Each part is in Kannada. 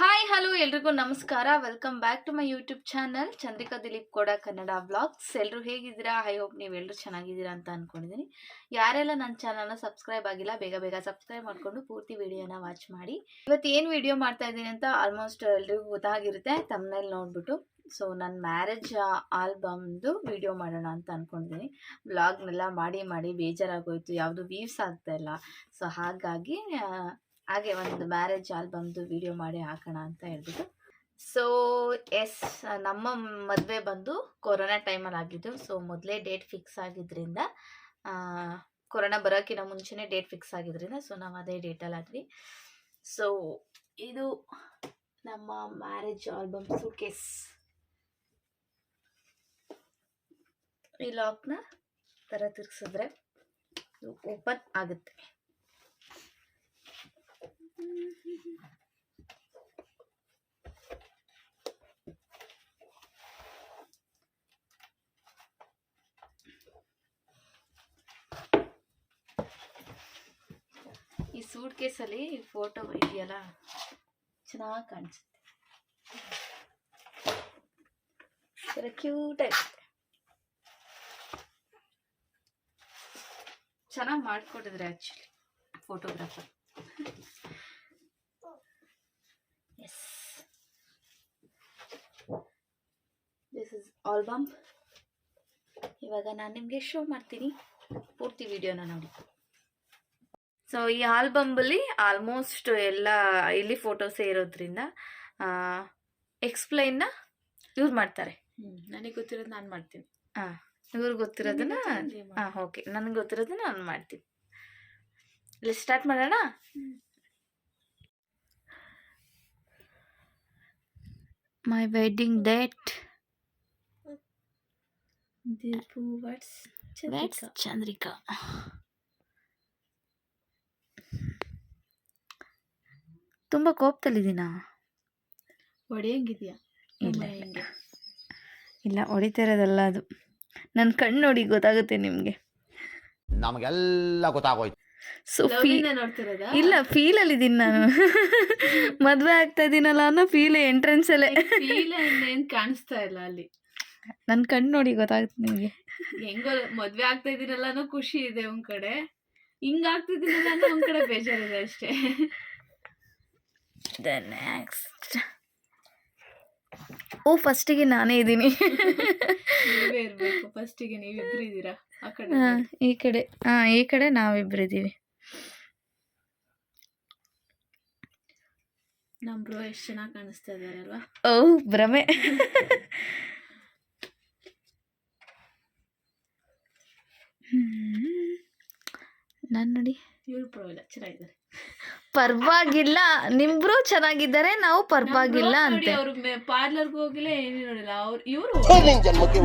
ಹಾಯ್ ಹಲೋ ಎಲ್ರಿಗೂ ನಮಸ್ಕಾರ. Welcome back to my YouTube channel Chandrika Dileep ಕೂಡ ಕನ್ನಡ ಬ್ಲಾಗ್ಸ್ ಎಲ್ಲರೂ ಹೇಗಿದ್ದೀರಾ? ಐ ಹೋಪ್ ನೀವೆಲ್ಲರೂ ಚೆನ್ನಾಗಿದ್ದೀರಾ ಅಂತ ಅಂದ್ಕೊಂಡಿದ್ದೀನಿ ಯಾರೆಲ್ಲ ನನ್ನ ಚಾನಲ್ನ ಸಬ್ಸ್ಕ್ರೈಬ್ ಆಗಿಲ್ಲ, ಬೇಗ ಬೇಗ ಸಬ್ಸ್ಕ್ರೈಬ್ ಮಾಡಿಕೊಂಡು ಪೂರ್ತಿ ವಿಡಿಯೋನ ವಾಚ್ ಮಾಡಿ. ಇವತ್ತು ಏನು ವಿಡಿಯೋ ಮಾಡ್ತಾ ಇದ್ದೀನಿ ಅಂತ ಆಲ್ಮೋಸ್ಟ್ ಎಲ್ರಿಗೂ ಗೊತ್ತಾಗಿರುತ್ತೆ. ತಮ್ಮನೇಲಿ ನೋಡ್ಬಿಟ್ಟು. ಸೊ ನನ್ನ ಮ್ಯಾರೇಜ್ ಆಲ್ಬಮ್ದು ವಿಡಿಯೋ ಮಾಡೋಣ ಅಂತ ಅಂದ್ಕೊಂಡಿದ್ದೀನಿ ವ್ಲಾಗ್ನೆಲ್ಲ ಮಾಡಿ ಮಾಡಿ ಬೇಜಾರಾಗೋಯ್ತು. ಯಾವುದು ವೀವ್ಸ್ ಆಗ್ತಾ ಇಲ್ಲ. ಸೊ ಹಾಗಾಗಿ ಹಾಗೆ ಒಂದು ಮ್ಯಾರೇಜ್ ಆಲ್ಬಮ್ದು ವಿಡಿಯೋ ಮಾಡಿ ಹಾಕೋಣ ಅಂತ ಹೇಳ್ಬಿಟ್ಟು. ಸೊ ಎಸ್ ನಮ್ಮ ಮದುವೆ ಬಂದು ಕೊರೋನಾ ಟೈಮಲ್ಲಿ ಆಗಿದ್ದು ಸೊ ಮೊದಲೇ ಡೇಟ್ ಫಿಕ್ಸ್ ಆಗಿದ್ದರಿಂದ ಕೊರೋನಾ ಬರೋಕ್ಕಿಂತ ಮುಂಚೆನೇ ಡೇಟ್ ಫಿಕ್ಸ್ ಆಗಿದ್ದರಿಂದ ಸೊ ನಾವು ಅದೇ ಡೇಟಲ್ಲಿ ಆದ್ವಿ. ಸೊ ಇದು ನಮ್ಮ ಮ್ಯಾರೇಜ್ ಆಲ್ಬಮ್ ಕೆಸ್ ಈ ಲಾಕ್ನ ಥರ ತಿರ್ಗಿಸಿದ್ರೆ ಓಪನ್ ಆಗುತ್ತೆ. ಈ ಸೂಟ್ ಕೇಸಲ್ಲಿ ಫೋಟೋ ಇದೆಯಲ್ಲ? ಚೆನ್ನಾಗಿ ಕಾಣಿಸುತ್ತೆ. ಥರ ಕ್ಯೂಟ್ ಚೆನ್ನಾಗಿ ಮಾಡಿಕೊಟ್ಟಿದ್ರೆ actually photographer this is album ಇವಾಗ ನಾನು ನಿಮಗೆ ಶೋ ಮಾಡ್ತೀನಿ. ಪೂರ್ತಿ ವಿಡಿಯೋನ ನೋಡಿ. ಸೊ ಈ ಆಲ್ಬಂಬಲ್ಲಿ ಆಲ್ಮೋಸ್ಟ್ ಎಲ್ಲ ಇಲ್ಲಿ ಫೋಟೋಸೇ ಇರೋದ್ರಿಂದ ಎಕ್ಸ್ಪ್ಲೈನ್ನ ಇವ್ರು ಮಾಡ್ತಾರೆ. ನನಗೆ ಗೊತ್ತಿರೋದು ನಾನು ಮಾಡ್ತೀನಿ. ಹಾಂ ಇವ್ರಿಗೆ ಗೊತ್ತಿರೋದನ್ನ ಹಾಂ ಓಕೆ ನನಗೆ ಗೊತ್ತಿರೋದನ್ನ ನಾನು ಮಾಡ್ತೀನಿ. ಇಲ್ಲಿ ಸ್ಟಾರ್ಟ್ ಮಾಡೋಣ? My wedding date Deepu Chandrika ತುಂಬ ಕೋಪದಲ್ಲಿದ್ದೀನಾ? ಹೊಡೆಯಂಗಿದ್ಯಾ ಇಲ್ಲ ಇಲ್ಲ ಇಲ್ಲ. ಹೊಡಿತಾ ಇರೋದಲ್ಲ ಅದು. ನನ್ನ ಕಣ್ಣು ನೋಡಿ ಗೊತ್ತಾಗುತ್ತೆ ನಿಮಗೆ. ನಮಗೆಲ್ಲ ಗೊತ್ತಾಗೋಯ್ತು. ಸೊ ಫೀಲ್ ಇಲ್ಲ ಇಲ್ಲ ಅಲ್ಲಿ ಇದ್ದೀನಿ ನಾನು. ಮದುವೆ ಆಗ್ತಾ ಇದ್ದೀನಲ್ಲ ಅನ್ನೋ ಫೀಲ್ ಎಂಟ್ರೆನ್ಸ್ ಅಲ್ಲೇ. ಇಲ್ಲ ಕಾಣಿಸ್ತಾ ಇಲ್ಲ ಅಲ್ಲಿ. ನನ್ನ ಕಣ್ಣು ನೋಡಿ ಗೊತ್ತಾಗುತ್ತೆ ನಿಮಗೆ. ಹೆಂಗೋ ಮದ್ವೆ ಆಗ್ತಾ ಇದೀನಲ್ಲ ಖುಷಿ ಇದೆ ಒಂದ್ ಕಡೆ. ಹಿಂಗ್ ಆಗ್ತಿದ್ದೀರಲ್ಲ ಅನ್ನೋ ಒಂದ್ ಕಡೆ ಬೇಜಾರಿದೆ ಅಷ್ಟೇ. ದ ನೆಕ್ಸ್ಟ್ ಓ ಫಸ್ಟಿಗೆ ನಾನೇ ಇದ್ದೀನಿ. ನೀವೇ ಇರ್ಬೇಕು ಫಸ್ಟಿಗೆ ನೀವಿಬ್ರು ಇದ್ದೀರಾ? ಆ ಕಡೆ ಹಾಂ ಈ ಕಡೆ ಹಾಂ ಈ ಕಡೆ ನಾವಿಬ್ರು ಇದ್ದೀವಿ. ನಮ್ ಬ್ರೋ ಎಷ್ಟು ಚೆನ್ನಾಗಿ ಕಾಣಿಸ್ತಾ ಇದಾರಲ್ವಾ ಓ ಭ್ರಮೆ. ನಾನು ನೋಡಿ. ಇವ್ರು ಬ್ರೋ ಇಲ್ಲ ಚೆನ್ನಾಗಿದ್ದಾರೆ. ಪರವಾಗಿಲ್ಲ. ನಿಮ್ಬ್ರು ಚೆನ್ನಾಗಿದ್ದಾರೆ ನಾವು ಪರವಾಗಿಲ್ಲ ಅಂತ. ಅವ್ರು ಪಾರ್ಲರ್ಗೆ ಹೋಗಿಲ್ಲ ಏನೂ ನೋಡಿಲ್ಲ. ಅವ್ರು ಇವರು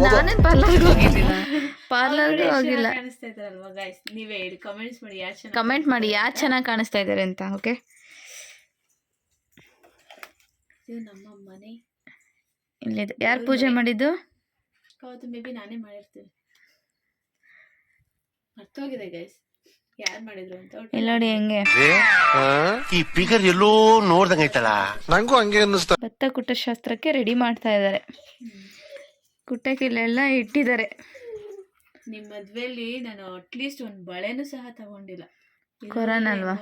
ನಾನೇ ಪಾರ್ಲರ್ಗೆ ಹೋಗಿದ್ದಿಲ್ಲ ಪಾರ್ಲರ್ಗೆ ಹೋಗಿಲ್ಲ. ಕಾಣಿಸ್ತಾ ಇದಾರಲ್ವಾ ಗೈಸ್ ನೀವೇ ಹೇಳಿ ಕಮೆಂಟ್ಸ್ ಮಾಡಿ ಯಾರು ಚೆನ್ನಾಗಿ ಕಮೆಂಟ್ ಮಾಡಿ ಯಾರು ಚೆನ್ನಾಗಿ ಕಾಣಿಸ್ತಾ ಇದ್ದಾರೆ ಅಂತ ಓಕೆ ಇದು ನಮ್ಮ ಮನೆ. ಇಲ್ಲಿದೆ. ಯಾರು ಪೂಜೆ ಮಾಡಿದ್ದು? ಅವತ್ತು ಮೇ ಬಿ ನಾನೇ ಮಾಡಿರ್ತೀನಿ. ಮರ್ತೋಗಿದೆ ಗೈಸ್ ಯಾರು ಮಾಡಿದ್ರು ಅಂತ ಒಟ್ಟು ಇಲ್ಲಿ ನೋಡಿ ಹೆಂಗೆ? ಈ ಫಿಗರ್ ಎಲ್ಲೋ ನೋಡ್ದಂಗೈತಲ್ಲ ನಂಗೂ ಹಂಗೆ ಅನ್ನಿಸ್ತಾ ಭತ್ತ ಕುಟ್ಟ ಶಾಸ್ತ್ರಕ್ಕೆ ರೆಡಿ ಮಾಡ್ತಾ ಇದ್ದಾರೆ ಕುಟ್ಟಕ್ಕಿಲ್ಲೆಲ್ಲ ಇಟ್ಟಿದ್ದಾರೆ. ನಿಮ್ಮ ಮದ್ವೆಲಿ ನಾನು ಅಟ್ಲೀಸ್ಟ್ ಒಂದು ಬಳೆನೂ ಸಹ ತಗೊಂಡಿಲ್ಲ. ಕೊರೋನಾ ಅಲ್ವಾ?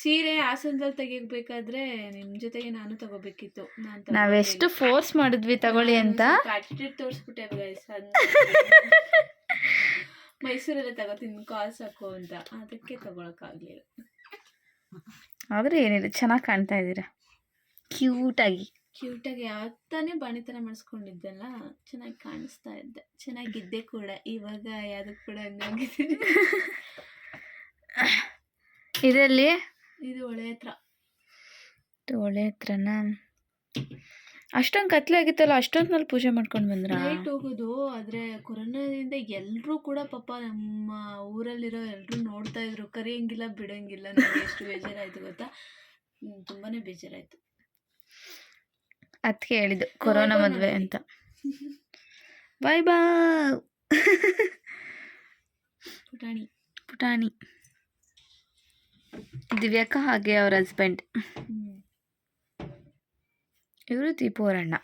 ಸೀರೆ ಹಾಸನದಲ್ಲಿ ತೆಗಿಬೇಕಾದ್ರೆ ನಿಮ್ ಜೊತೆಗೆ ನಾನು ತಗೋಬೇಕಿತ್ತು. ನಾನು ನಾವೆಷ್ಟು ಫೋರ್ಸ್ ಮಾಡಿದ್ವಿ ತಗೊಳ್ಳಿ ಅಂತ. ಆಟಿಟ್ಯೂಡ್ ತೋರಿಸ್ಬಿಟ್ಟೆ ಗೈಸ್ ಮೈಸೂರಲ್ಲೇ ತಗೋತೀನಿ ಕಾಲ್ ಸಾಕು ಅಂತ. ಅದಕ್ಕೆ ತಗೊಳಕ್ಕಾಗ್ಲಿಲ್ಲ. ಆದ್ರೆ ಏನಿಲ್ಲ ಚೆನ್ನಾಗಿ ಕಾಣ್ತಾ ಇದ್ದೀರಾ? ಕ್ಯೂಟಾಗಿ. ಕ್ಯೂಟಾಗಿ ಯಾವತ್ತಾನೆ ಬಾಣಿತನ ಮಾಡಿಸ್ಕೊಂಡಿದ್ದಲ್ಲ ಚೆನ್ನಾಗಿ ಕಾಣಿಸ್ತಾ ಇದ್ದೆ. ಚೆನ್ನಾಗಿದ್ದೆ ಕೂಡ ಇವಾಗ ಯಾವ್ದಕ್ ಕೂಡ ಹಂಗಾಗಿದ್ದೀನಿ ಇದರಲ್ಲಿ? ಇದು ಒಳ್ಳೆ ಹತ್ರ. ಒಳ್ಳೆ ಹತ್ರನ? ಅಷ್ಟೊಂದು ಕತ್ಲೆ ಆಗಿತ್ತಲ್ಲ ಅಷ್ಟೊತ್ತಿನಲ್ಲಿ ಪೂಜೆ ಮಾಡ್ಕೊಂಡು ಬಂದ್ರ? ನೈಟ್ ಹೋಗೋದು ಆದ್ರೆ ಕೊರೋನಾದಿಂದ ಎಲ್ಲರೂ ಕೂಡ ಪಾಪ ನಮ್ಮ ಊರಲ್ಲಿರೋ ಎಲ್ಲರೂ ನೋಡ್ತಾ ಇದ್ರು. ಕರಿಯಂಗಿಲ್ಲ ಬಿಡಂಗಿಲ್ಲ ನನಗೆ ಎಷ್ಟು ಬೇಜಾರಾಯ್ತು ಗೊತ್ತಾ? ತುಂಬಾನೇ ಬೇಜಾರಾಯ್ತು. ಅದಕ್ಕೆ ಹೇಳಿದ್ದು ಕೊರೋನಾ ಮದುವೆ ಅಂತ. ಬಾಯ್ ಬಾ ಪುಟಾಣಿ. ಪುಟಾಣಿ. ದಿವ್ಯಾಕ ಹಾಗೆ ಅವ್ರ ಹಸ್ಬೆಂಡ್ ಇವರು ಕುಮಾರಣ್ಣ.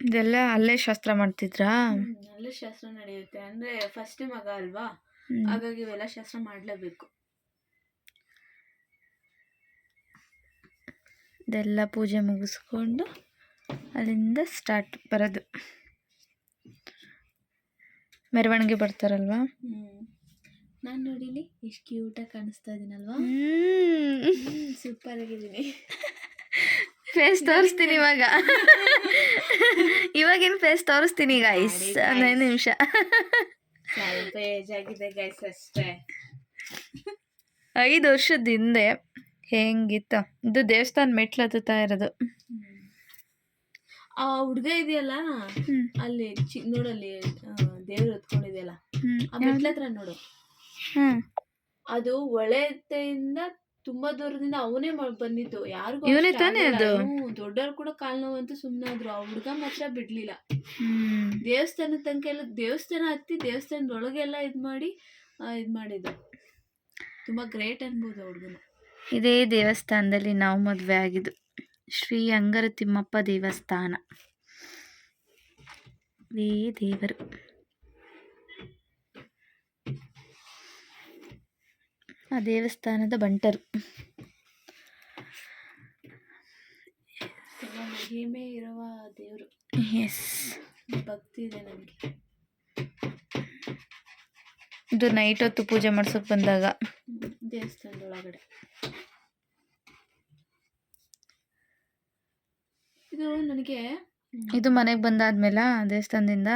ಇದೆಲ್ಲ ಅಲ್ಲೇ ಶಾಸ್ತ್ರ ಮಾಡ್ತಿದ್ರಾ? ಅಲ್ಲೇ ಶಾಸ್ತ್ರ ನಡೆಯುತ್ತೆ. ಅಂದ್ರೆ ಫಸ್ಟ್ ಮಗ ಅಲ್ವಾ? ಹಾಗಾಗಿ ಇವೆಲ್ಲ ಶಾಸ್ತ್ರ ಮಾಡ್ಲೇಬೇಕು. ಇದೆಲ್ಲ ಪೂಜೆ ಮುಗಿಸ್ಕೊಂಡು ಅಲ್ಲಿಂದ ಸ್ಟಾರ್ಟ್ ಬರೋದು. ಮೆರವಣಿಗೆ ಬರ್ತಾರಲ್ವಾ? ನಾನ್ ನೋಡಿಲಿ ಎಷ್ಟು ಕ್ಯೂಟಾಗಿ ಕಾಣಿಸ್ತಾ ಇದೀನಲ್ವಾ? ಸೂಪರ್ ಆಗಿದ್ದೀನಿ. ಫೇಸ್ ತೋರಿಸ್ತೀನಿ ಇವಾಗ. ಇವಾಗಿನ ಫೇಸ್ ತೋರಿಸ್ತೀನಿ ಈಗ ಐಸ್ ಹದಿನೈದು ನಿಮಿಷ. ಸ್ವಲ್ಪ ಏಜ್ ಆಗಿದೆ ಗೈಸ್ ಅಷ್ಟೇ. ಐದು ವರ್ಷದ ಹಿಂದೆ ಹೆಂಗಿತ್ತು? ಇದು ದೇವಸ್ಥಾನ ಮೆಟ್ಲು ಹತ್ತುತ್ತಾ ಇರೋದು. ಆ ಹುಡುಗ ಇದೆಯಲ್ಲ. ಅಲ್ಲಿ ನೋಡಲ್ಲಿ ದೇವ್ರು ಹೊತ್ಕೊಂಡಿದೆಯಲ್ಲ. ಆ ಮೆಟ್ಲ ಹತ್ರ ನೋಡು. ಹ್ಮ್. ಅದು ಒಳೆತೆಯಿಂದ ತುಂಬಾ ದೂರದಿಂದ ಅವನೇ ಬಂದಿದ್ದು. ಯಾರಿಗೂ ಇವ್ನೇ ತಾನೇ ಅದು? ದೊಡ್ಡವ್ರು ಕೂಡ ಕಾಲ್ ನೋವಂತೂ ಸುಮ್ಮನಾದ್ರು ಆ ಹುಡ್ಗ ಮಾತ್ರ ಬಿಡ್ಲಿಲ್ಲ. ಹ್ಮ್. ದೇವಸ್ಥಾನದ ತನಕ ಎಲ್ಲ ದೇವಸ್ಥಾನ ಹತ್ತಿ ದೇವಸ್ಥಾನದೊಳಗೆ ಎಲ್ಲ ಇದ್ ಮಾಡಿ ಆ, ಇದ್ ಮಾಡಿದ್ದು. ತುಂಬಾ ಗ್ರೇಟ್ ಅನ್ಬೋದು ಹುಡುಗನ. ಇದೇ ದೇವಸ್ಥಾನದಲ್ಲಿ ನಾವು ಮದುವೆ ಆಗಿದ್ದು. ಶ್ರೀ ಅಂಗರ ತಿಮ್ಮಪ್ಪ ದೇವಸ್ಥಾನ. ಇದೇ ದೇವರು. ಆ ದೇವಸ್ಥಾನದ ಬಂಟರು. ಮಹಿಮೆ ಇರುವ ದೇವರು. ಎಸ್ ಭಕ್ತಿ ಇದೆ ನನಗೆ ಇದು ನೈಟ್ ಹೊತ್ತು ಪೂಜೆ ಮಾಡ್ಸೋಕೆ ಬಂದಾಗ. ದೇವಸ್ಥಾನದೊಳಗಡೆ. ಇದು ನನಗೆ ಇದು ಮನೆಗೆ ಬಂದಾದ್ಮೇಲ ದೇವಸ್ಥಾನದಿಂದ?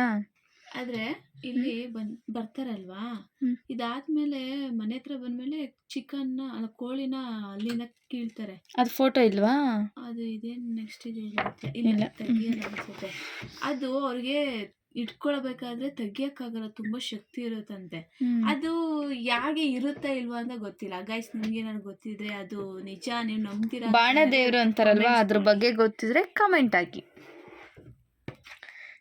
ಆದ್ರೆ ಇಲ್ಲಿ ಬಂದ್ ಬರ್ತಾರಲ್ವಾ. ಇದಾದ್ಮೇಲೆ ಮನೆ ಹತ್ರ ಬಂದ್ಮೇಲೆ ಚಿಕನ್ ಕೋಳಿನ ಅಲ್ಲಿನ ಕೀಳ್ತಾರೆ. ಅದು ಫೋಟೋ ಇಲ್ವಾ? ಅದು ಇದೇನ್ ನೆಕ್ಸ್ಟ್ ಇದೆ. ಇಲ್ಲ. ತೆಗಿಯಲ್ಲ ಅನ್ಸುತ್ತೆ. ಅದು ಅವ್ರಿಗೆ ಇಟ್ಕೊಳ್ಬೇಕಾದ್ರೆ ತೆಗಿಯಕ್ಕಾಗಲ್ಲ ತುಂಬಾ ಶಕ್ತಿ ಇರುತ್ತಂತೆ. ಅದು ಯಾಕೆ ಇರುತ್ತಾ ಇಲ್ವಾ ಅಂತ ಗೊತ್ತಿಲ್ಲ. ಗೈಸ್ ನಿಮ್ಗೆ ನಾನು ಗೊತ್ತಿದ್ರೆ ಅದು ನಿಜ ನೀವು ನಂಬ್ತೀರಾ ಬಾಣ ದೇವರು ಅಂತಾರಲ್ವಾ? ಅದ್ರ ಬಗ್ಗೆ ಗೊತ್ತಿದ್ರೆ ಕಮೆಂಟ್ ಹಾಕಿ.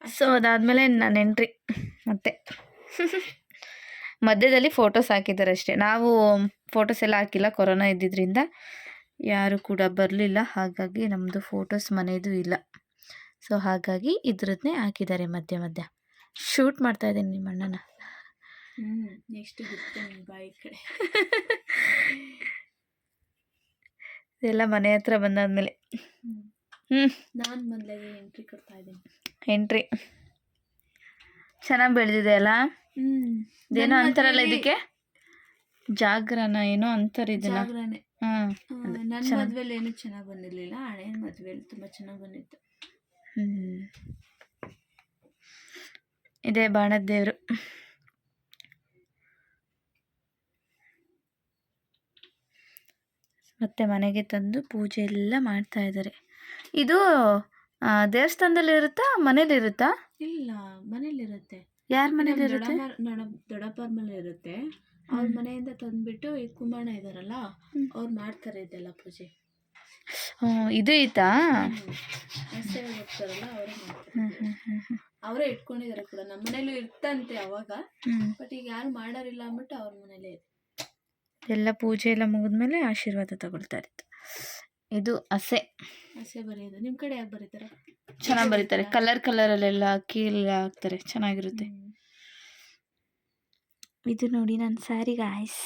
ಸೊ ಅದಾದಮೇಲೆ ನನ್ನ ಎಂಟ್ರಿ ಮತ್ತೆ. ಮಧ್ಯದಲ್ಲಿ ಫೋಟೋಸ್ ಹಾಕಿದ್ದಾರೆ ಅಷ್ಟೇ. ನಾವು ಫೋಟೋಸ್ ಎಲ್ಲ ಹಾಕಿಲ್ಲ ಕೊರೋನಾ ಇದ್ದಿದ್ದರಿಂದ ಯಾರು ಕೂಡ ಬರಲಿಲ್ಲ ಹಾಗಾಗಿ ನಮ್ಮದು ಫೋಟೋಸ್ ಮನೆಯದು ಇಲ್ಲ. ಸೊ ಹಾಗಾಗಿ ಇದ್ರದ್ನೇ ಹಾಕಿದ್ದಾರೆ ಮಧ್ಯ ಮಧ್ಯ. ಶೂಟ್ ಮಾಡ್ತಾ ಇದ್ದೀನಿ ನಿಮ್ಮ ಅಣ್ಣನ. ಎಲ್ಲ ನೆಕ್ಸ್ಟ್ ಬಿಡ್ತೇನೆ ಬಾಯಿ ಕಡೆ. ಇದೆಲ್ಲ ಮನೆ ಹತ್ರ ಬಂದಾದ್ಮೇಲೆ. ನಾನು ಮೊದಲೇ ಮೊದ್ಲಾಗೆ ಎಂಟ್ರಿ ಕೊಡ್ತಾ ಇದ್ದೀನಿ. ಎಂಟ್ರಿ. ಚೆನ್ನಾಗಿ ಬೆಳೆದಿದೆ ಅಲ್ಲ? ಇದೇನೋ ಅಂತಾರಲ್ಲ ಇದಕ್ಕೆ? ಜಾಗರಣ ಏನೋ ಅಂತಾರೆ ಇದನ್ನ. ಆ, ಅದೇ, ಮದ್ವೆಲಿ ಏನು ಚೆನ್ನಾಗಿ ಬಂದಿರಲಿಲ್ಲ. ಹಳೆ ಮದ್ವೆಲಿ ತುಂಬಾ ಚೆನ್ನಾಗಿ ಬಂದಿತ್ತು. ಹ್ಮ್. ಇದೇ ಬಾಣದ ದೇವರು. ಮತ್ತೆ ಮನೆಗೆ ತಂದು ಪೂಜೆ ಎಲ್ಲ ಮಾಡ್ತಾ ಇದ್ದಾರೆ. ಇದು ಆ, ದೇವಸ್ಥಾನದಲ್ಲಿ ಇರುತ್ತಾ ಮನೇಲಿ ಇರುತ್ತಾ ಇಲ್ಲ ಮನೇಲಿರುತ್ತೆ. ಯಾರ ನಮ್ ಮನೇಲಿ ಇರುತ್ತೆ ದೊಡ್ಡಮ್ಮ- ನೊಡ- ದೊಡ್ಡಪ್ಪರ ಮನೆ ಇರುತ್ತೆ ಅವ್ರ ಮನೆಯಿಂದ ತಂದ್ಬಿಟ್ಟು ಈ ಕುಂಬಾಣ ಇದಾರಲ್ಲ ಅವ್ರ ಮಾಡ್ತಾರೆ ಇದೆಲ್ಲ ಪೂಜೆ. ಇದು ಐತಾ ಹೋಗ್ತಾರಲ್ಲ ಅವರೇ ಮಾಡ್ತಾರೆ ಅವರೇ ಇಟ್ಕೊಂಡಿದ್ದಾರೆ ಕೂಡ ನಮ್ಮ ಮನೇಲೂ ಇರ್ತಂತೆ ಅವಾಗ ಬಟ್ ಈಗ ಯಾರು ಮಾಡೋರಿಲ್ಲ ಅಂದ್ಬಿಟ್ಟು ಅವ್ರ ಮನೇಲೇ ಇದೆ. ಎಲ್ಲ ಪೂಜೆ ಎಲ್ಲ ಮುಗಿದ್ಮೇಲೆ ಆಶೀರ್ವಾದ ತಗೊಳ್ತಾ ಇದು ಹಸೆ. ಹಸೆ ಬರೆಯೋದು. ನಿಮ್ ಕಡೆ ಯಾಕೆ ಬರೀತಾರೆ? ಚೆನ್ನಾಗಿ ಬರೀತಾರೆ. ಕಲರ್. ಕಲರಲ್ಲೆಲ್ಲ ಅಕ್ಕಿ ಎಲ್ಲ ಹಾಕ್ತಾರೆ. ಚೆನ್ನಾಗಿರುತ್ತೆ. ಇದು ನೋಡಿ ನನ್ನ ಸ್ಯಾರಿ ಗಾಯ್ಸ್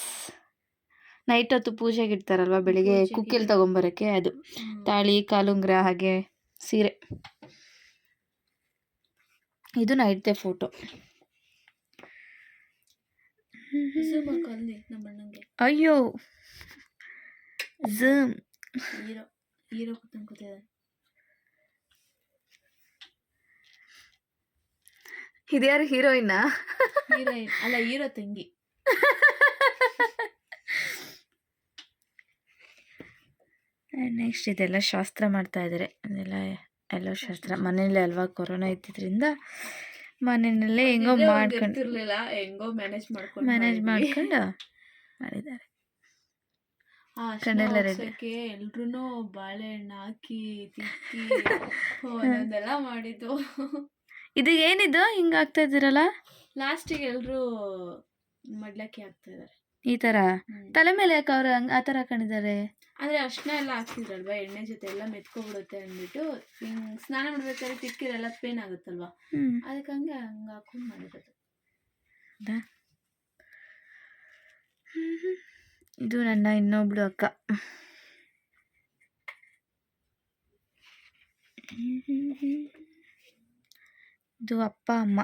ನೈಟ್ ಹೊತ್ತು ಪೂಜೆಗೆ ಇಡ್ತಾರಲ್ವಾ ಬೆಳಿಗ್ಗೆ. ಕುಕ್ಕಿಲ್ ತಗೊಂಬರಕ್ಕೆ ಅದು. ತಾಳಿ ಕಾಲುಂಗ್ರ ಹಾಗೆ ಸೀರೆ. ಇದು ನೈಟ್ದೆ ಫೋಟೋ ಹಾಕು ಅಯ್ಯೋ. ಝೂಮ್ ಹೀರೋ ಹೀರೋ ಕೂತ್ಕೊಂಡ್ ಕೂತಿದ್ದಾರೆ ಇದ್ಯಾರು ಹೀರೋಯಿನ್ನ ಹೀರೋಯಿನ್ ಅಲ್ಲ ಹೀರೋ ತಂಗಿ ನೆಕ್ಸ್ಟ್ ಇದೆಲ್ಲ ಶಾಸ್ತ್ರ ಮಾಡ್ತಾ ಇದ್ದಾರೆ ಅದೆಲ್ಲ ಎಲ್ಲ ಶಾಸ್ತ್ರ ಮನೇಲಿ ಅಲ್ವಾ ಕೊರೋನಾ ಇದ್ದಿದ್ರಿಂದ ಮನೆಯಲ್ಲೇ ಹೆಂಗೋ ಮಾಡ್ಕೊಂಡು ಹೆಂಗೋ ಮ್ಯಾನೇಜ್ ಮಾಡ್ಕೊಂಡು ಮ್ಯಾನೇಜ್. ಮಾಡ್ಕೊಂಡು ಮಾಡಿದ್ದಾರೆ ಕಣ್ಣೆಲ್ಲ ಎಲ್ರೂ ಬಾಳೆಹಣ್ಣು ಹಾಕಿ ತಿಕ್ಕಿ ಅದೆಲ್ಲ ಮಾಡಿದ್ದು. ಇದು ಏನಿದು? ಹಿಂಗ ಆಗ್ತಾ ಇದ್ದೀರಲ್ಲ? ಲಾಸ್ಟಿಗೆ ಎಲ್ರು ಮಡ್ಲಕ್ಕಿ ಆಗ್ತಾ ಇದಾರೆ. ಈ ತರ? ತಲೆ ಮೇಲೆ ಯಾಕೆ ಅವ್ರು ಆತರ ಆ ತರ ಹಾಕೊಂಡಿದ್ದಾರೆ? ಅಂದ್ರೆ ಅರ್ಶನ ಎಲ್ಲ ಹಾಕ್ತಿದ್ರಲ್ವಾ ಎಣ್ಣೆ ಜೊತೆ ಎಲ್ಲ ಮೆತ್ಕೊಬಿಡುತ್ತೆ ಅಂದ್ಬಿಟ್ಟು ಹಿಂಗ್ ಸ್ನಾನ ಮಾಡ್ಬೇಕಾದ್ರೆ ತಿಕ್ಕಿರೆಲ್ಲ ಪೇನ್ ಆಗುತ್ತಲ್ವಾ? ಅದಕ್ಕೆ ಹಂಗೆ ಹಂಗೆ ಹಾಕೊಂಡು ಮಾಡಿರೋದು. ಇದು ನನ್ನ ಇನ್ನೊಬ್ಳು ಅಕ್ಕ. ಇದು ಅಪ್ಪ ಅಮ್ಮ.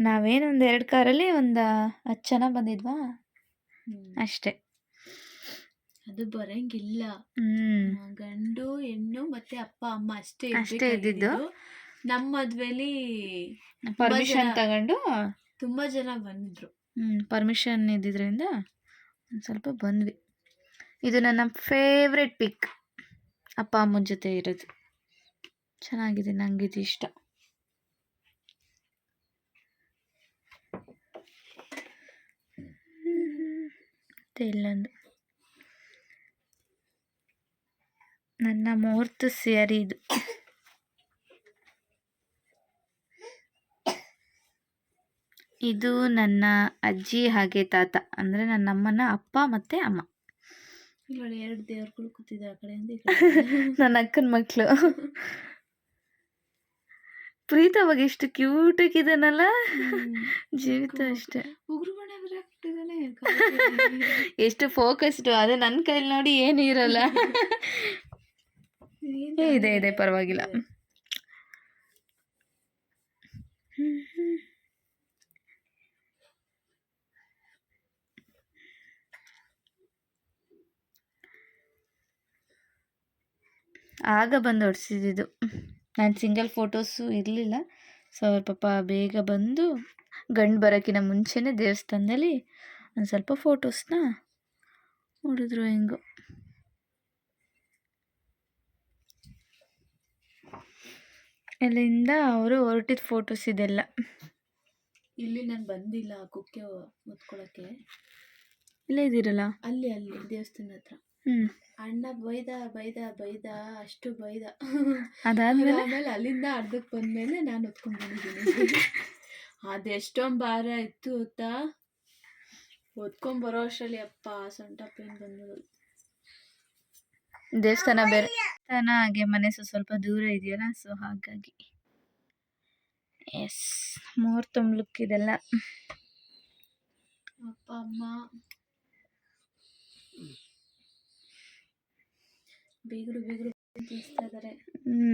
ನಾವೇನೊಂದು ಎರಡು ಕಾರಲ್ಲಿ ಒಂದು ಹತ್ತು ಜನ ಬಂದಿದ್ವಾ. ಅಷ್ಟೇ. ಅದು ಬರಂಗಿಲ್ಲ. ಹ್ಮ್. ಗಂಡು ಹೆಣ್ಣು ಮತ್ತೆ ಅಪ್ಪ ಅಮ್ಮ ಅಷ್ಟೇ ಅಷ್ಟೇ ಇದ್ದಿದ್ದು. ನಮ್ಮ ಮದ್ವೆಲಿ ಪರ್ಮಿಷನ್ ಜನ- ತಗೊಂಡು? ತುಂಬಾ ಜನ ಬಂದಿದ್ರು. ಹ್ಮ್ ಪರ್ಮಿಷನ್ ಇದ್ದಿದ್ರಿಂದ ಒಂದ್ ಸ್ವಲ್ಪ ಬಂದ್ವಿ. ಇದು ನನ್ನ ಫೇವ್ರೆಟ್ ಪಿಕ್ ಅಪ್ಪ ಅಮ್ಮನ ಜೊತೆ ಇರೋದು. ಚೆನ್ನಾಗಿದೆ ನಂಗಿದು ಇಷ್ಟ. ಮತ್ತೆ ಇಲ್ಲೊಂದು. ನನ್ನ ಮುಹೂರ್ತ ಸೇರಿ ಇದು. ಇದು ನನ್ನ ಅಜ್ಜಿ ಹಾಗೆ ತಾತ ಅಂದರೆ ನನ್ನ ಅಮ್ಮನ ಅಪ್ಪ ಮತ್ತು ಅಮ್ಮ. ಎರಡು ದೇವರುಗಳು ಕೂತಿದ್ದಾರೆ ಆ ಕಡೆಯಿಂದ ಈ ಕಡೆ. ನನ್ನ ಅಕ್ಕನ ಮಕ್ಕಳು ಪ್ರೀತ ಅವಾಗ ಎಷ್ಟು ಕ್ಯೂಟ್ ಆಗಿದ್ದಾನಲ್ಲ ಜೀವಿತ ಅಷ್ಟೇ. ಉಗುರು ಬಣ್ಣ ಬೇರೆ ಹಾಕ್ಬಿಟ್ಟಿದ್ದಾನೆ ಎಷ್ಟು ಫೋಕಸ್ಡು ಅದೇ ನನ್ನ ಕೈಲಿ ನೋಡಿ ಏನು ಇರಲ್ಲ. ಏ, ಇದೆ ಇದೆ ಪರವಾಗಿಲ್ಲ. ಆಗ ಬಂದು ಹೊಡ್ಸಿದ್ದು ನಾನು ಸಿಂಗಲ್ ಫೋಟೋಸು ಇರಲಿಲ್ಲ. ಸೊ ಅವ್ರ ಪಾಪ ಬೇಗ ಬಂದು ಗಂಡು ಬರೋಕ್ಕಿಂತ ಮುಂಚೆನೇ ದೇವಸ್ಥಾನದಲ್ಲಿ ಒಂದು ಸ್ವಲ್ಪ ಫೋಟೋಸ್ನ ಹೊಡೆದ್ರು ಹೆಂಗೋ. ಅಲ್ಲಿಂದ ಅವರು ಹೊರಟಿದ ಫೋಟೋಸ್ ಇದೆಲ್ಲ. ಇಲ್ಲಿ ನಾನು ಬಂದಿಲ್ಲ ಕುಕ್ಕೆ ಮುತ್ಕೊಳಕ್ಕೆ ಇಲ್ಲೇ ಇದ್ದೀರಲ್ಲ? ಅಲ್ಲಿ ಅಲ್ಲಿ ದೇವಸ್ಥಾನ ಹತ್ರ. ಅಣ್ಣ ಬೈದ ಬೈದ ಬೈದ ಅಷ್ಟು ಬೈದ. ಅದಾದ್ಮೇಲೆ? ಆಮೇಲೆ ಅಲ್ಲಿಂದ ಅರ್ಧಕ್ಕೆ ಬಂದ್ಮೇಲೆ ನಾನು ಹೊತ್ಕೊಂಡ್ ಬಂದಿದ್ದೀನಿ. ಅದೆಷ್ಟೊಂದು ಭಾರ ಇತ್ತು ಗೊತ್ತಾ? ಹೊತ್ಕೊಂಡ್ ಬರೋ ಅಷ್ಟರಲ್ಲಿ ಅಪ್ಪ ಸೊಂಟ ಪೇನ್ ಬಂದು ದೇವಸ್ಥಾನ ಬೇರೆ ದೇವಸ್ಥಾನ ಹಾಗೆ ಮನೆ ಸ್ವಲ್ಪ ಸ್ವಲ್ಪ ದೂರ ಇದೆಯಲ್ಲ ಸೊ ಹಾಗಾಗಿ. ಎಸ್ ಮೂರ್ ಲುಕ್ ಇದೆಲ್ಲ. ಅಪ್ಪ ಅಮ್ಮ. ಬೀಗರು ಬೀಗರು ತಿನ್ನಿಸ್ತಾ ಇದ್ದಾರೆ ಹ್ಞೂ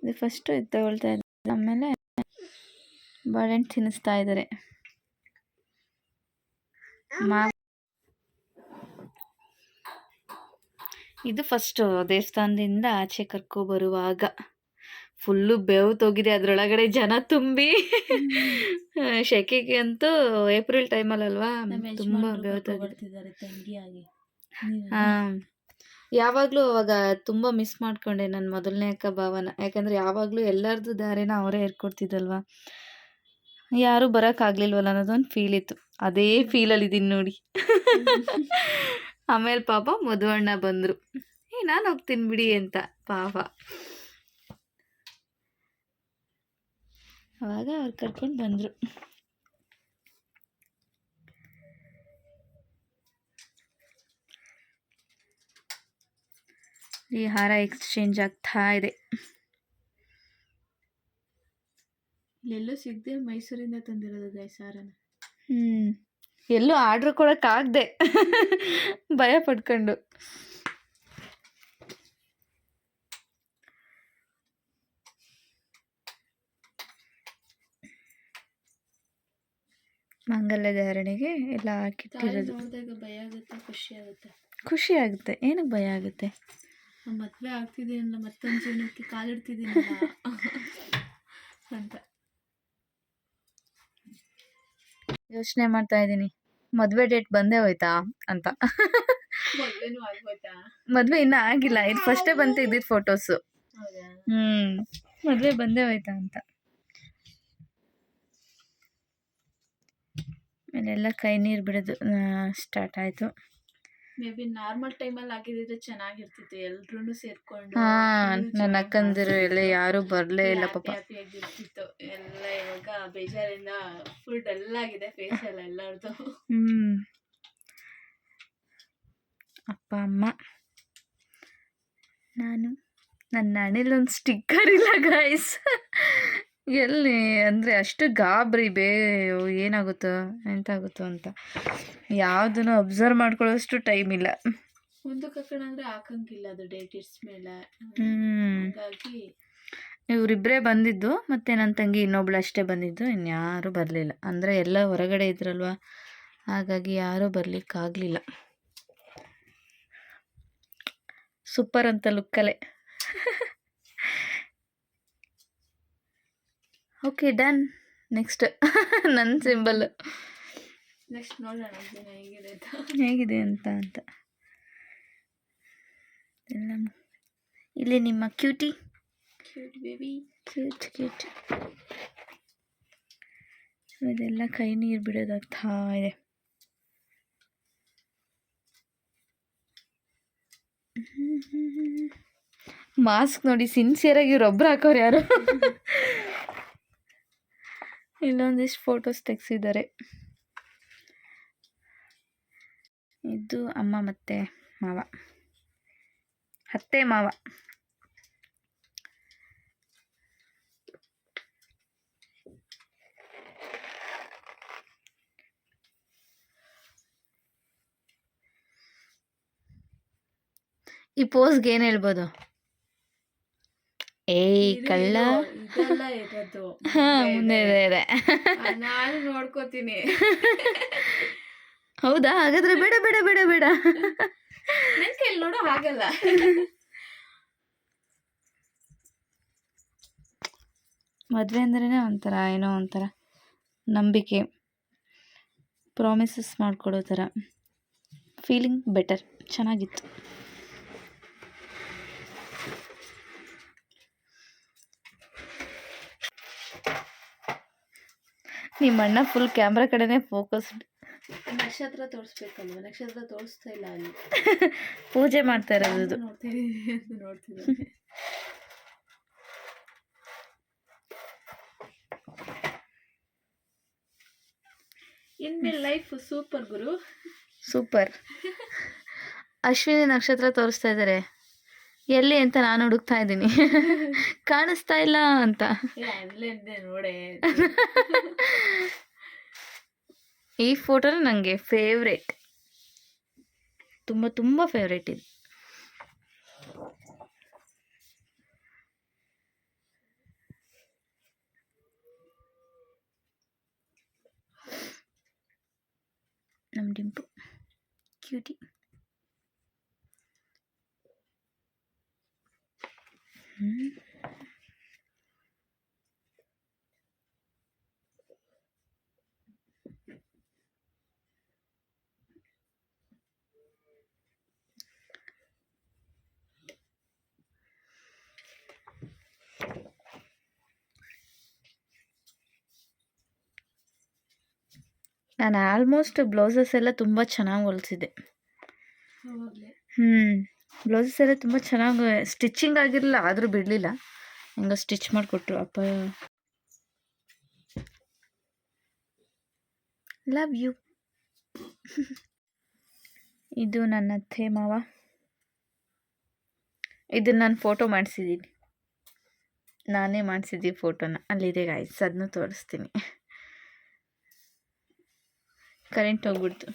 ಇದು ಫಸ್ಟು ಇದು. ತಗೊಳ್ತಾ ಇದ್ದಾರೆ ಆಮೇಲೆ ಬಾಳೆಹಣ್ಣು ತಿನ್ನಿಸ್ತಾ ಇದ್ದಾರೆ ಮಾ ಇದು ಫಸ್ಟು ದೇವಸ್ಥಾನದಿಂದ ಆಚೆ ಕರ್ಕೊ ಬರುವಾಗ ಫುಲ್ಲು ಬೇವು ತೋಗಿದೆ. ಅದರೊಳಗಡೆ ಜನ ತುಂಬಿ ಶೆಕೆಗೆ ಅಂತೂ ಏಪ್ರಿಲ್ ಟೈಮಲ್ಲಿ ಅಲ್ವಾ ತುಂಬಾ ಬೇವು ತಂಗಿಯಾಗಿ. ಹಾಂ ಯಾವಾಗಲೂ ಅವಾಗ ತುಂಬ ಮಿಸ್ ಮಾಡ್ಕೊಂಡೆ ನನ್ನ ಮೊದಲನೇ ಅಕ್ಕ ಭಾವನ. ಯಾಕಂದರೆ ಯಾವಾಗಲೂ ಎಲ್ಲರದ್ದು ದಾರಿನ ಅವರೇ ಏರ್ಕೊಡ್ತಿದ್ದಲ್ವ ಯಾರೂ ಬರೋಕ್ಕಾಗ್ಲಿಲ್ವಲ್ಲ ಅನ್ನೋದೊಂದು ಫೀಲ್ ಇತ್ತು. ಅದೇ ಫೀಲಲ್ಲಿ ಇದ್ದೀನಿ ನೋಡಿ. ಆಮೇಲೆ ಪಾಪ ಮಧುವಣ್ಣ ಬಂದರು. ಏ, ನಾನು ಹೋಗ್ತೀನಿ ಬಿಡಿ ಅಂತ ಪಾಪ. ಅವಾಗ ಅವ್ರು ಕರ್ಕೊಂಡು ಬಂದರು. ಈ ಹಾರ ಎಕ್ಸ್ಚೇಂಜ್ ಆಗ್ತಾ ಇದೆ. ಎಲ್ಲೂ ಸಿಗದೆ ಮೈಸೂರಿಂದ ತಂದಿರೋದು ಗೈಸ್ ಹಾರನ. ಹ್ಞೂ ಎಲ್ಲೂ ಆರ್ಡ್ರ್ ಕೊಡೋಕ್ಕಾಗದೆ ಭಯ ಪಡ್ಕೊಂಡು. ಮಂಗಲ ಧಾರಣೆಗೆ ಎಲ್ಲ ಹಾಕಿಟ್ಟಿರೋದು. ಭಯ ಆಗುತ್ತೆ ಖುಷಿ ಆಗುತ್ತೆ. ಖುಷಿ ಆಗುತ್ತೆ. ಏನಕ್ಕೆ ಭಯ ಆಗುತ್ತೆ? ಮದ್ವೆ ಆಗ್ತಿದ್ದೀನಲ್ಲ ಮತ್ತೊಂದು ಜೀವನಕ್ಕೆ ಕಾಲಿಡ್ತಿದ್ದೀನಲ್ಲ. ಅಂತ. ಯೋಚನೆ ಮಾಡ್ತಾ ಇದ್ದೀನಿ. ಮದುವೆ ಡೇಟ್ ಬಂದೇ ಹೋಯ್ತಾ ಅಂತ. ಮದುವೆ ಇನ್ನೂ ಆಗಿಲ್ಲ. ಇದು ಫಸ್ಟೇ ಬಂತು ತೆಗ್ದಿದ್ ಫೋಟೋಸು ಹ್ಞೂ ಮದುವೆ ಬಂದೇ ಹೋಯ್ತಾ ಅಂತ. ಆಮೇಲೆಲ್ಲ ಕೈ ನೀರು ಬಿಡೋದು ಸ್ಟಾರ್ಟ್ ಆಯಿತು. ಮೇ ಬಿ ನಾರ್ಮಲ್ ಟೈಮಲ್ಲಿ ಆಗಿದ್ರೆ ಚೆನ್ನಾಗಿರ್ತಿತ್ತು ಎಲ್ರೂ ಸೇರ್ಕೊಂಡು ಹಾ ನನ್ನ ಅಕ್ಕಂದಿರು ಎಲ್ಲ ಯಾರು ಬರಲೇ ಇಲ್ಲ ಪಾಪ. ಹ್ಯಾಪಿ ಆಗಿರ್ತಿತ್ತು. ಎಲ್ಲ ಇವಾಗ ಬೇಜಾರಿಂದ ಫುಲ್ ಡಲ್ ಆಗಿದೆ ಫೇಸ್ ಎಲ್ಲ ಎಲ್ಲರದು. ಹ್ಮ್. ಅಪ್ಪ ಅಮ್ಮ. ನಾನು ನನ್ನ ಹಣೆಲೊಂದು ಸ್ಟಿಕ್ಕರ್ ಇಲ್ಲ ಗೈಸ್ ಎಲ್ಲಿ ಅಂದರೆ ಅಷ್ಟು ಗಾಬರಿ ಬೇ ಏನಾಗುತ್ತೋ ಎಂತಾಗುತ್ತೋ ಅಂತ. ಯಾವುದನ್ನು ಅಬ್ಸರ್ವ್ ಮಾಡ್ಕೊಳ್ಳೋಷ್ಟು ಟೈಮ್ ಇಲ್ಲ. ಒಂದು ಕಕ್ಕಣ ಅಂದರೆ ಹಾಕಂಗಿಲ್ಲ ಅದು ಡೇಟ್ ಇಟ್ಸ್ ಮೇಲೆ. ಹಾಗಾಗಿ ಇವರಿಬ್ಬರೇ ಬಂದಿದ್ದು ಮತ್ತು ನನ್ನ ತಂಗಿ ಇನ್ನೊಬ್ಳು ಅಷ್ಟೇ ಬಂದಿದ್ದು ಇನ್ಯಾರೂ ಬರಲಿಲ್ಲ. ಅಂದರೆ ಎಲ್ಲ ಹೊರಗಡೆ ಇದ್ರಲ್ವ? ಹಾಗಾಗಿ ಯಾರೂ ಬರಲಿಕ್ಕಾಗಲಿಲ್ಲ. ಸೂಪರ್ ಅಂತ ಲುಕ್ಕಲೆ ಓಕೆ ಡನ್ ನೆಕ್ಸ್ಟ್ ನನ್ನ ಸಿಂಬಲ್ ನೆಕ್ಸ್ಟ್ ನೋಡೋಣ ಹೇಗಿದೆ ಅಂತ. ಹೇಗಿದೆ ಅಂತ ಅಂತ. ಎಲ್ಲ ಇಲ್ಲಿ ನಿಮ್ಮ cutie cute baby cute cute ಇದೆಲ್ಲ ಕೈ ನೀರು ಬಿಡೋದಾಗ್ತಾ ಇದೆ. ಮಾಸ್ಕ್ ನೋಡಿ ಸಿನ್ಸಿಯರಾಗಿ ಇವ್ರೊಬ್ರು ಹಾಕೋರು ಯಾರು? ಇಲ್ಲೊಂದಿಷ್ಟು ಫೋಟೋಸ್ ತೆಗ್ಸಿದ್ದಾರೆ. ಇದು ಅಮ್ಮ ಮತ್ತೆ ಮಾವ. ಅತ್ತೆ ಮಾವ. ಈ ಪೋಸ್ಗೆ ಏನು ಹೇಳ್ಬೋದು? ಏಯ್ ಕಳ್ಳ. ಮುಂದೆ ಇದೆ. ಇದೆ ನಾನು ನೋಡ್ಕೋತೀನಿ. ಹೌದಾ? ಹಾಗಾದ್ರೆ ಬೇಡ ಬೇಡ ಬೇಡ ಬೇಡ. ನನ್ ಕೈಲಿ ನೋಡೋ ಹಾಗಲ್ಲ. ಮದುವೆ ಅಂದ್ರೇ ಒಂಥರ ಏನೋ ಒಂಥರ ನಂಬಿಕೆ. ಪ್ರಾಮಿಸಸ್ ಮಾಡ್ಕೊಡೋ ಥರ. ಫೀಲಿಂಗ್ ಬೆಟರ್ ಚೆನ್ನಾಗಿತ್ತು. ನಿಮ್ಮ ಅಣ್ಣ ಫುಲ್ ಕ್ಯಾಮ್ರಾ ಕಡೆನೇ ಫೋಕಸ್ಡ್ ನಕ್ಷತ್ರ ತೋರಿಸ್ಬೇಕಲ್ವ? ನಕ್ಷತ್ರ ತೋರಿಸ್ತಾ ಇಲ್ಲ ಅಲ್ಲಿ. ಪೂಜೆ ಮಾಡ್ತಾ ಇರೋದು. ನೋಡ್ತೀವಿ ನೋಡ್ತಿದ್ದೀನಿ ಇನ್ಮೇಲೆ ಲೈಫ್ ಸೂಪರ್ ಗುರು. ಸೂಪರ್ ಅಶ್ವಿನಿ ನಕ್ಷತ್ರ ತೋರಿಸ್ತಾ ಇದ್ದಾರೆ ಎಲ್ಲಿ ಅಂತ ನಾನು ಹುಡುಕ್ತಾ ಇದ್ದೀನಿ. ಕಾಣಿಸ್ತಾ ಇಲ್ಲ ಅಂತ. ಈ ಫೋಟೋ ನನಗೆ ಫೇವ್ರೇಟ್ ತುಂಬ ತುಂಬ ಫೇವ್ರೇಟ್ ಇದು. ನಮ್ಮ ಡಿಂಪು. ಕ್ಯೂಟಿ ನಾನು ಆಲ್ಮೋಸ್ಟ್ ಬ್ಲೌಸಸ್ ಎಲ್ಲ ತುಂಬ ಚೆನ್ನಾಗಿ ಹೊಲಿಸಿದೆ ಹ್ಮ್. ಹ್ಞೂ ಬ್ಲೌಸಸ್ ಎಲ್ಲ ತುಂಬ ಚೆನ್ನಾಗಿ ಸ್ಟಿಚಿಂಗ್ ಆಗಿರಲಿಲ್ಲ, ಆದರೂ ಬಿಡಲಿಲ್ಲ. ಹಂಗೆ ಸ್ಟಿಚ್ ಮಾಡಿಕೊಟ್ರು ಅಪ್ಪ. ಲವ್ ಯು ಇದು ನನ್ನ ಅತ್ತೆ ಮಾವ. ಇದು ನಾನು ಫೋಟೋ ಮಾಡಿಸಿದ್ದೀನಿ. ನಾನೇ ಮಾಡಿಸಿದ್ದೀನಿ ಫೋಟೋನ ಅಲ್ಲಿದೆ ಗಾಯ್ಸ್ ಅದನ್ನು ತೋರಿಸ್ತೀನಿ. ಕರೆಂಟ್ ಹೋಗ್ಬಿಡ್ತು.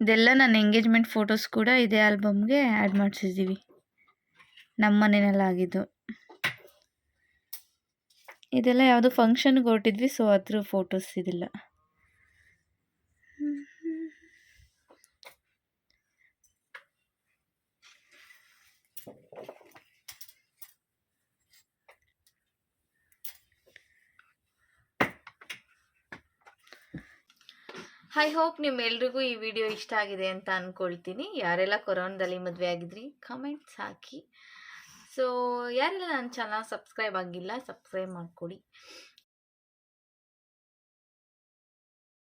ಇದೆಲ್ಲ ನನ್ನ ಎಂಗೇಜ್ಮೆಂಟ್ ಫೋಟೋಸ್ ಕೂಡ ಇದೇ ಆಲ್ಬಮ್ಗೆ ಆ್ಯಡ್ ಮಾಡಿಸಿದ್ದೀವಿ ನಮ್ಮ ಮನೆಯಲ್ಲಾಗಿದ್ದು ಇದೆಲ್ಲ ಯಾವುದೋ ಫಂಕ್ಷನ್ಗೆ ಹೊರಟಿದ್ವಿ ಸೊ ಅದ್ರ ಫೋಟೋಸ್ ಇದಿಲ್ಲ. ಐ ಹೋಪ್ ನಿಮ್ಮೆಲ್ರಿಗೂ ಈ ವಿಡಿಯೋ ಇಷ್ಟ ಆಗಿದೆ ಅಂತ ಅಂದ್ಕೊಳ್ತೀನಿ ಯಾರೆಲ್ಲ ಕೊರೋನಾದಲ್ಲಿ ಮದುವೆ ಆಗಿದ್ರಿ ಕಮೆಂಟ್ಸ್ ಹಾಕಿ. ಸೊ ಯಾರೆಲ್ಲ ನನ್ನ ಚಾನಲ್ ಸಬ್ಸ್ಕ್ರೈಬ್ ಆಗಿಲ್ಲ ಸಬ್ಸ್ಕ್ರೈಬ್ ಮಾಡಿಕೊಡಿ.